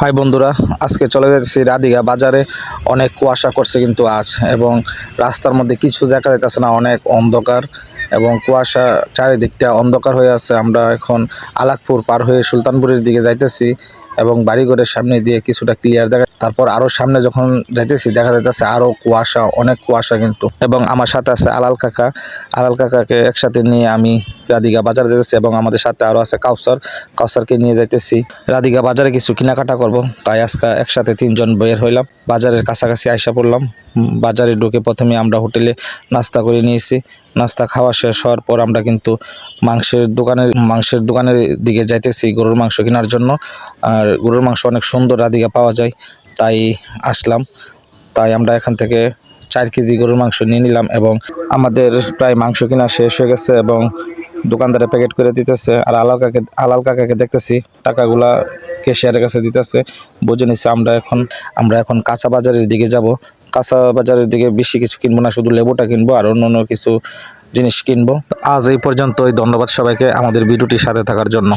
High বন্ধুরা, আজকে চলে যাচ্ছি রাধিকা বাজারে। অনেক কুয়াশা করছে কিন্তু আজ, এবং রাস্তার মধ্যে কিছু দেখা যাইতেছে না, অনেক অন্ধকার, এবং কুয়াশা চারিদিকটা অন্ধকার হয়ে আছে। আমরা এখন আলাকপুর পার হয়ে সুলতানপুরের দিকে যাইতেছি। এবং বাড়িঘরের সামনে দিয়ে কিছুটা ক্লিয়ার দেখা তারপর আরও সামনে যখন যাইতেছি, দেখা যাইতেছে আরও কুয়াশা, অনেক কুয়াশা কিন্তু। এবং আমার সাথে আছে আলাল কাকা। আলাল কাকাকে একসাথে নিয়ে আমি রাধিকা বাজার যেতেছি এবং আমাদের সাথে আরও আছে কাউসার। কাউসারকে নিয়ে যাইতেছি। রাধিকা বাজারে কিছু কেনাকাটা করব, তাই আজকে একসাথে তিনজন বের হইলাম। বাজারের কাছাকাছি আইসা পড়লাম। বাজারে ঢুকে প্রথমে আমরা হোটেলে নাস্তা করে নিয়েছি। নাস্তা খাওয়া শেষ হওয়ার পর আমরা কিন্তু মাংসের দোকানের মাংসের দোকানের দিকে যাইতেছি গরুর মাংস কেনার জন্য। আর গরুর মাংস অনেক সুন্দর রাধিকা পাওয়া যায়, তাই আসলাম। তাই আমরা এখান থেকে চার কেজি গরুর মাংস নিয়ে নিলাম এবং আমাদের প্রায় মাংস কেনা শেষ হয়ে গেছে এবং দোকানদারে প্যাকেট করে দিতেছে। আর আলাল কাকে, আলাল কাকাকে দেখতেছি, টাকাগুলা কেশিয়ারের কাছে দিতেছে। বুঝে নিচ্ছে আমরা এখন আমরা এখন কাঁচা বাজারের দিকে যাব। কাঁচা বাজারের দিকে বেশি কিছু কিনবো না, শুধু লেবুটা কিনবো আর অন্য অন্য কিছু জিনিস কিনবো। আজ এই পর্যন্তই, ধন্যবাদ সবাইকে আমাদের ভিডিওটির সাথে থাকার জন্য।